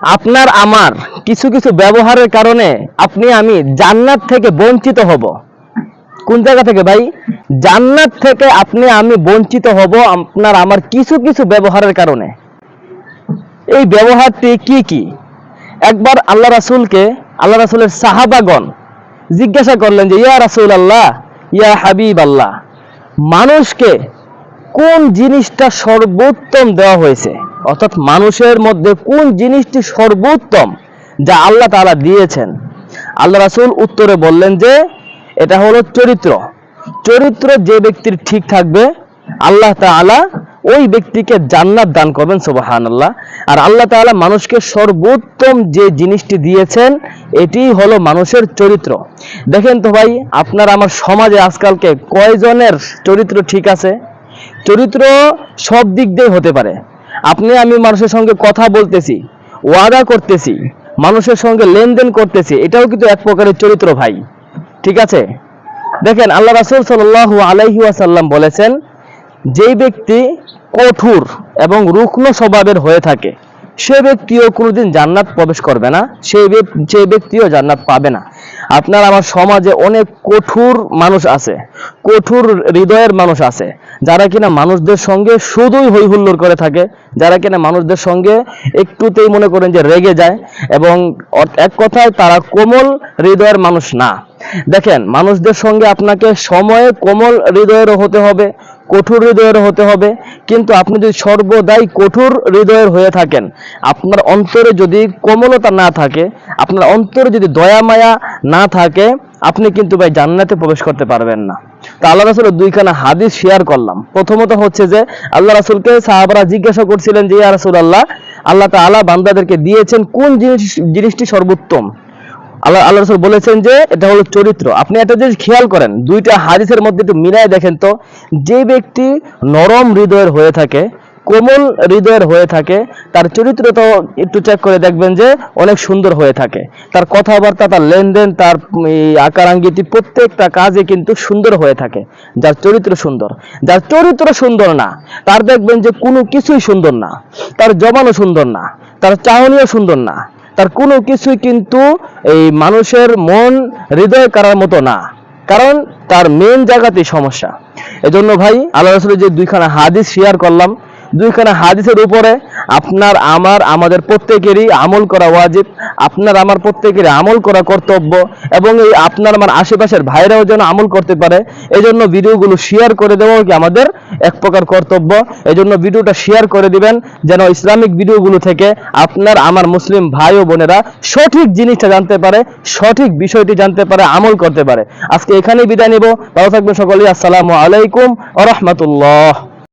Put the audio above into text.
আপনার, আমার কিছু কিছু ব্যবহারের কারণে আপনি, আমি জান্নাত থেকে বঞ্চিত হব। কোন জায়গা থেকে ভাই? জান্নাত থেকে আপনি, আমি বঞ্চিত হব আপনার, আমার কিছু কিছু ব্যবহারের কারণে। এই ব্যবহারটি কি কি? একবার আল্লাহ রাসুলকে, আল্লাহ রাসূলের সাহাবাগণ জিজ্ঞাসা করলেন যে, ইয়া রাসুল আল্লাহ ইয়া হাবিব আল্লাহ মানুষকে কোন জিনিসটা সর্বোত্তম দেওয়া হয়েছে? অর্থাৎ মানুষের মধ্যে কোন জিনিসটি সর্বোত্তম যা আল্লাহ তাআলা দিয়েছেন? আল্লাহ রাসুল উত্তরে বললেন যে, এটা হলো চরিত্র। চরিত্র যে ব্যক্তির ঠিক থাকবে, আল্লাহ তাআলা ওই ব্যক্তিকে জান্নাত দান করবেন, সুবহানাল্লাহ। আর আল্লাহ তাআলা মানুষকে সর্বোত্তম যে জিনিসটি দিয়েছেন, এটি হলো মানুষের চরিত্র। দেখেন তো ভাই, আপনার আমার সমাজে আজকালকে কয়জনের চরিত্র ঠিক আছে? চরিত্র সব দিক দিয়ে হতে পারে। আপনি আমি মানুষের সঙ্গে কথা বলতেছি, ওয়াদা করতেছি, মানুষের সঙ্গে লেনদেন করতেছি, এটাও কিন্তু এক প্রকারের চরিত্র ভাই। ঠিক আছে? দেখেন, আল্লাহ রাসূল সাল্লাল্লাহু আলাইহি ওয়াসাল্লাম বলেছেন, যেই ব্যক্তি কঠোর এবং রুগ্ন স্বভাবের হয়ে থাকে, সে ব্যক্তিও কোনোদিন জান্নাত প্রবেশ করবে না সেই সেই ব্যক্তিও জান্নাত পাবে না। আপনার আমার সমাজে অনেক কঠোর মানুষ আছে, কঠোর হৃদয়ের মানুষ আছে যারা কিনা মানুষদের সঙ্গে শুধুই হই হুল্লোড় করে থাকে, যারা কিনা মানুষদের সঙ্গে একটুতেই মনে করেন যে রেগে যায় এবং এক কথায় তারা কোমল হৃদয়ের মানুষ না। দেখেন, মানুষদের সঙ্গে আপনাকে সময়ে কোমল হৃদয়েরও হতে হবে, কঠোর হৃদয়ের হতে হবে, কিন্তু আপনি যদি সর্বদাই কঠোর হৃদয়ের হয়ে থাকেন, আপনার অন্তরে যদি কোমলতা না থাকে, আপনার অন্তরে যদি দয়া মায়া না থাকে, আপনি কিন্তু ভাই জান্নাতে প্রবেশ করতে পারবেন না। আল্লাহ রাসুলের দুইখানা হাদিস শেয়ার করলাম। প্রথমত হচ্ছে যে, আল্লাহ রাসুলকে সাহাবারা জিজ্ঞাসা করছিলেন যে রাসূল আল্লাহ আল্লাহ তালা বান্দাদেরকে দিয়েছেন কোন জিনিস, জিনিসটি সর্বোত্তম? আল্লাহ আল্লাহ রসুল বলেছেন যে, এটা হলো চরিত্র। আপনি একটা জিনিস খেয়াল করেন, দুইটা হাদিসের মধ্যে একটু মিলায় দেখেন তো। যে ব্যক্তি নরম হৃদয়ের হয়ে থাকে কোমল হৃদয়ের হয়ে থাকে। তার চরিত্র তো একটু চেক করে দেখবেন যে অনেক সুন্দর হয়ে থাকে। তার কথাবার্তা, তার লেনদেন, তার আকার আঙ্গিটি প্রত্যেকটা কাজে কিন্তু সুন্দর হয়ে থাকে। যার চরিত্র সুন্দর। যার চরিত্র সুন্দর না, তার দেখবেন যে কোনো কিছুই সুন্দর না। তার জমানো সুন্দর না, তার চাহনিও সুন্দর না। তার কোনো কিছুই কিন্তু এই মানুষের মন, হৃদয় করার মতো না। কারণ তার মেন জায়গাতেই সমস্যা। এজন্য ভাই আল্লাহ রসুলের যে দুইখানা হাদিস শেয়ার করলাম দুইখানা হাদিসের উপরে আপনার আমার, আমাদের প্রত্যেকেরই আমল করা ওয়াজিব, আপনার আমার প্রত্যেকেরই আমল করা কর্তব্য, এবং এই আপনার আমার আশেপাশের ভাইরাও যেন আমল করতে পারে। এই জন্য ভিডিওগুলো শেয়ার করে দেওয়াও কি আমাদের এক প্রকার কর্তব্য। এই জন্য ভিডিওটা শেয়ার করে দিবেন, যেন ইসলামিক ভিডিওগুলো থেকে আপনার আমার মুসলিম ভাই ও বোনেরা সঠিক জিনিসটা জানতে পারে, সঠিক বিষয়টি জানতে পারে, আমল করতে পারে। আজকে এখানেই বিদায় নিব। ভালো থাকবেন সকলেই। আসসালামু আলাইকুম আ রহমতুল্লাহ।